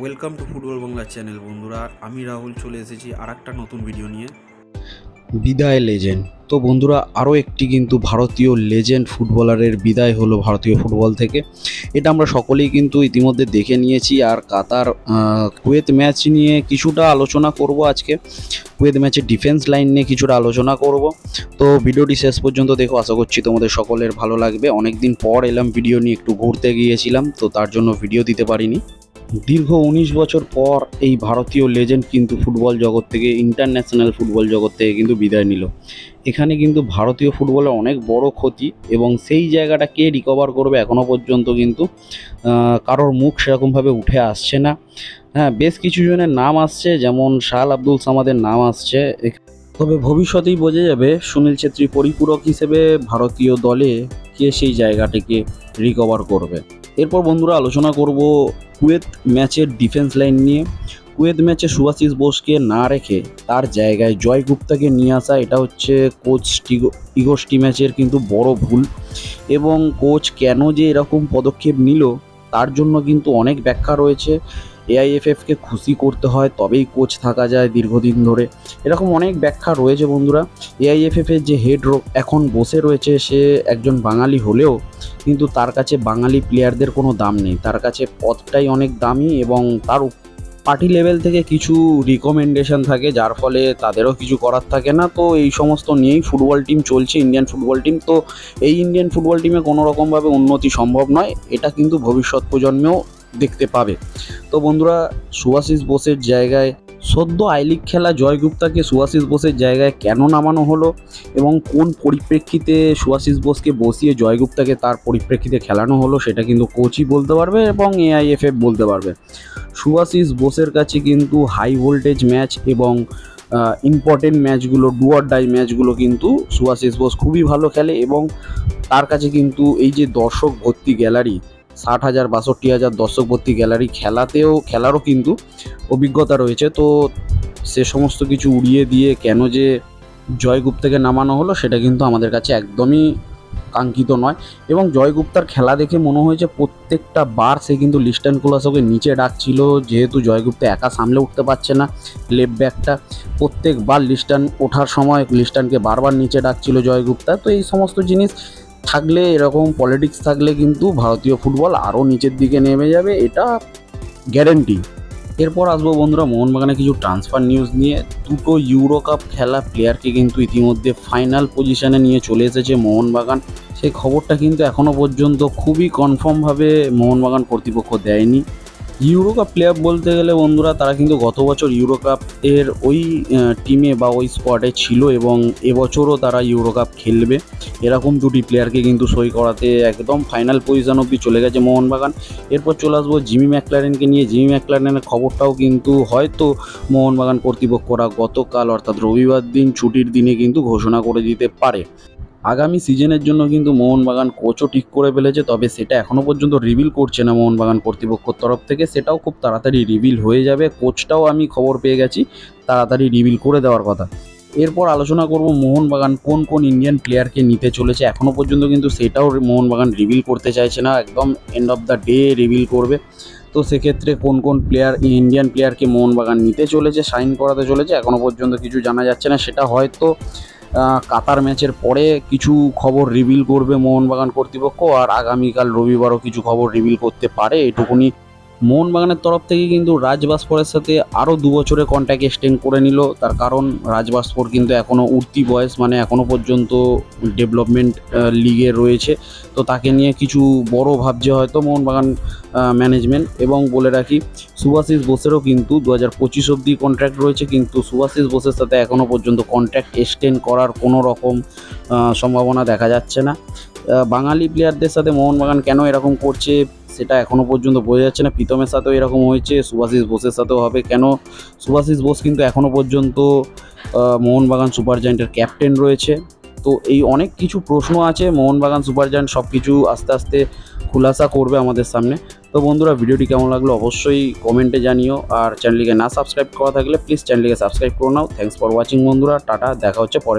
Welcome to football Bangla channel বন্ধুরা। আমি রাহুল, চলে এসেছি আর একটা নতুন ভিডিও নিয়ে। বিদায় লেজেন্ড তো বন্ধুরা, আরও একটি কিন্তু ভারতীয় লেজেন্ড ফুটবলারের বিদায় হলো ভারতীয় ফুটবল থেকে। এটা আমরা সকলেই কিন্তু ইতিমধ্যে দেখে নিয়েছি। আর কাতার কুয়েত ম্যাচ নিয়ে কিছুটা আলোচনা করব আজকে। কুয়েত ম্যাচের ডিফেন্স লাইন নিয়ে কিছুটা আলোচনা করব। তো ভিডিওটি শেষ পর্যন্ত দেখো, আশা করছি তোমাদের সকলের ভালো লাগবে। অনেক দিন পর এলাম ভিডিও নিয়ে একটু ঘুরতে গিয়েছিলাম, তো তার জন্য ভিডিও দিতে পারিনি। দীর্ঘ উনিশ বছর পর এই ভারতীয় লেজেন্ড কিন্তু ফুটবল জগৎ থেকে ইন্টারন্যাশনাল ফুটবল জগৎ থেকে কিন্তু বিদায় নিল। এখানে কিন্তু ভারতীয় ফুটবলের অনেক বড় ক্ষতি এবং সেই জায়গাটা কে রিকভার করবে এখনও পর্যন্ত কিন্তু কারোর মুখ সেরকমভাবে উঠে আসছে না। হ্যাঁ বেশ কিছু জনের নাম আসছে, যেমন শাল আব্দুল সামাদের নাম আসছে। তবে ভবিষ্যতেই বোঝা যাবে সুনীল ছেত্রী পরিপূরক হিসেবে ভারতীয় দলে কে সেই জায়গাটিকে রিকভার করবে। এরপর বন্ধুরা আলোচনা করব কুয়েত ম্যাচের ডিফেন্স লাইন নিয়ে। কুয়েত ম্যাচে সুভাশিস বোসকে না রেখে তার জায়গায় জয় গুপ্তাকে নিয়ে আসা, এটা হচ্ছে কোচ ইগোস্টি ম্যাচের কিন্তু বড় ভুল। এবং কোচ কেন যে এরকম পদক্ষেপ নিল, তার জন্য কিন্তু অনেক ব্যাখ্যা রয়েছে। এআইএফএফকে খুশি করতে হয়, তবেই কোচ থাকা যায় দীর্ঘদিন ধরে। এরকম অনেক ব্যাখ্যা রয়েছে বন্ধুরা। এআইএফএফ এর যে হেড এখন বসে রয়েছে, সে একজন বাঙালি হলেও কিন্তু তার কাছে বাঙালি প্লেয়ারদের কোনো দাম নেই। তার কাছে পদটাই অনেক দামি এবং তার পার্টি লেভেল থেকে কিছু রিকমেন্ডেশন থাকে, যার ফলে তাদেরও কিছু করার থাকে না। তো এই সমস্ত নিয়েই ফুটবল টিম চলছে ইন্ডিয়ান ফুটবল টিম তো এই ইন্ডিয়ান ফুটবল টিমে কোনো রকমভাবে উন্নতি সম্ভব নয়। এটা কিন্তু ভবিষ্যৎ প্রজন্মেও দেখতে পাবে। তো বন্ধুরা সুভাশিস বোসের জায়গায় সদ্য আই লিগ খেলা জয় গুপ্তাকে সুভাশিস বোসের জায়গায় কেন নামানো হলো এবং কোন পরিপ্রেক্ষিতে সুভাশিস বোসকে বসিয়ে জয় গুপ্তাকে তার পরিপ্রেক্ষিতে খেলানো হলো সেটা কিন্তু কোচই বলতে পারবে এবং এআইএফএফ বলতে পারবে। সুভাশিস বোসের কাছে কিন্তু হাই ভোল্টেজ ম্যাচ এবং ইম্পর্টেন্ট ম্যাচগুলো ডুয়ার ডাই ম্যাচগুলো কিন্তু সুভাশিস বোস খুবই ভালো খেলে এবং তার কাছে কিন্তু এই যে দর্শক ভর্তি গ্যালারি ষাট হাজার, বাষট্টি হাজার দর্শক ভর্তি গ্যালারি খেলাতেও, খেলারও কিন্তু অভিজ্ঞতা রয়েছে। তো সে সমস্ত কিছু উড়িয়ে দিয়ে কেন যে জয় গুপ্তাকে নামানো হলো, সেটা কিন্তু আমাদের কাছে একদমই কাঙ্ক্ষিত নয়। এবং জয় গুপ্তার খেলা দেখে মনে হয়েছে প্রত্যেকটা বার সে কিন্তু লিস্টান কোলাসকে নিচে ডাকছিল, যেহেতু জয়গুপ্তা একা সামলে উঠতে পারছে না লেফট ব্যাকটা। প্রত্যেকবার লিস্টান ওঠার সময় লিস্টানকে বারবার নিচে ডাকছিল জয়গুপ্তা। তো এই সমস্ত জিনিস থাকলে, এরকম পলিটিক্স থাকলে কিন্তু ভারতীয় ফুটবল আরও নিচের দিকে নেমে যাবে, এটা গ্যারেন্টি এরপর আসব বন্ধুরা মোহনবাগানে কিছু ট্রান্সফার নিউজ নিয়ে। দুটো ইউরো কাপ খেলা প্লেয়ারকে কিন্তু ইতিমধ্যে ফাইনাল পজিশানে নিয়ে চলে এসেছে মোহনবাগান। সেই খবরটা কিন্তু এখনও পর্যন্ত খুবই কনফার্মভাবে মোহনবাগান কর্তৃপক্ষ দেয়নি। ইউরো কাপ প্লেয়ার বলতে গেলে বন্ধুরা, তারা কিন্তু গত বছর ইউরো কাপ এর ওই টিমে বা ওই স্কোয়াডে ছিল এবং এবছরও তারা ইউরো কাপ খেলবে। এরকম দুটি প্লেয়ারকে কিন্তু সই করাতে একদম ফাইনাল পজিশন অবধি চলে গেছে মোহনবাগান। এরপর চলে আসব জিমি ম্যাকলারেনকে নিয়ে। জিমি ম্যাকলারেনের খবরটাও কিন্তু হয়তো মোহনবাগান কর্তৃপক্ষরা গতকাল, অর্থাৎ রবিবার দিন ছুটির দিনে কিন্তু ঘোষণা করে দিতে পারে। আগামী সিজনের জন্য কিন্তু মোহনবাগান কোচও ঠিক করে ফেলেছে, তবে সেটা এখনও পর্যন্ত রিভিল করছে না মোহনবাগান কর্তৃপক্ষর তরফ থেকে। সেটাও খুব তাড়াতাড়ি রিভিল হয়ে যাবে। কোচটাও আমি খবর পেয়ে গেছি, তাড়াতাড়ি রিভিল করে দেওয়ার কথা। এরপর আলোচনা করব মোহনবাগান কোন কোন ইন্ডিয়ান প্লেয়ারকে নিতে চলেছে। এখনও পর্যন্ত কিন্তু সেটাও মোহনবাগান রিভিল করতে চাইছে না। একদম end of the day reveal করবে। তো সেক্ষেত্রে কোন কোন প্লেয়ার ইন্ডিয়ান প্লেয়ারকে মোহনবাগান নিতে চলেছে সাইন করাতে চলেছে এখনও পর্যন্ত কিছু জানা যাচ্ছে না। সেটা হয়তো কাতার ম্যাচের পরে কিছু খবর রিভিল করবে মোহনবাগান কর্তৃপক্ষ, আর আগামীকাল রবিবারও কিছু খবর রিভিল করতে পারে। এটুকুনি মোহনবাগানের তরফ থেকে কিন্তু রাজবাসপরের সাথে আরও দু বছরের কন্ট্যাক্ট এক্সটেন্ড করে নিল। তার কারণ রাজবাস্পর কিন্তু এখনও উঠতি বয়স মানে এখনও পর্যন্ত ডেভেলপমেন্ট লিগে রয়েছে। তো তাকে নিয়ে কিছু বড় ভাবছে হয়তো মোহনবাগান ম্যানেজমেন্ট এবং বলে রাখি সুভাশিস বোসেরও কিন্তু দু হাজার পঁচিশ অব্দি কন্ট্রাক্ট রয়েছে, কিন্তু সুভাশিস বোসের সাথে এখনও পর্যন্ত কন্ট্রাক্ট এক্সটেন্ড করার কোনো রকম সম্ভাবনা দেখা যাচ্ছে না। বাঙালি প্লেয়ারদের সাথে মোহনবাগান কেন এরকম করছে সেটা এখনও পর্যন্ত বোঝা যাচ্ছে না। প্রীতমের সাথেও এরকম হয়েছে সুভাশিস বোসের সাথেও হবে। কেন? সুভাশিস বোস কিন্তু এখনও পর্যন্ত মোহনবাগান সুপার জায়েন্টের ক্যাপ্টেন রয়েছে। তো এই অনেক কিছু প্রশ্ন আছে, মোহনবাগান সুপার জায়েন্ট সব কিছু আস্তে আস্তে খুলাসা করবে আমাদের সামনে। তো বন্ধুরা, ভিডিওটি কেমন লাগল অবশ্যই কমেন্টে জানিও। আর চ্যানেলটিকে না সাবস্ক্রাইব করা থাকলে প্লিজ চ্যানেলটিকে সাবস্ক্রাইব করে নাও। থ্যাংকস ফর ওয়াচিং বন্ধুরা, টাটা, দেখা হচ্ছে পরে।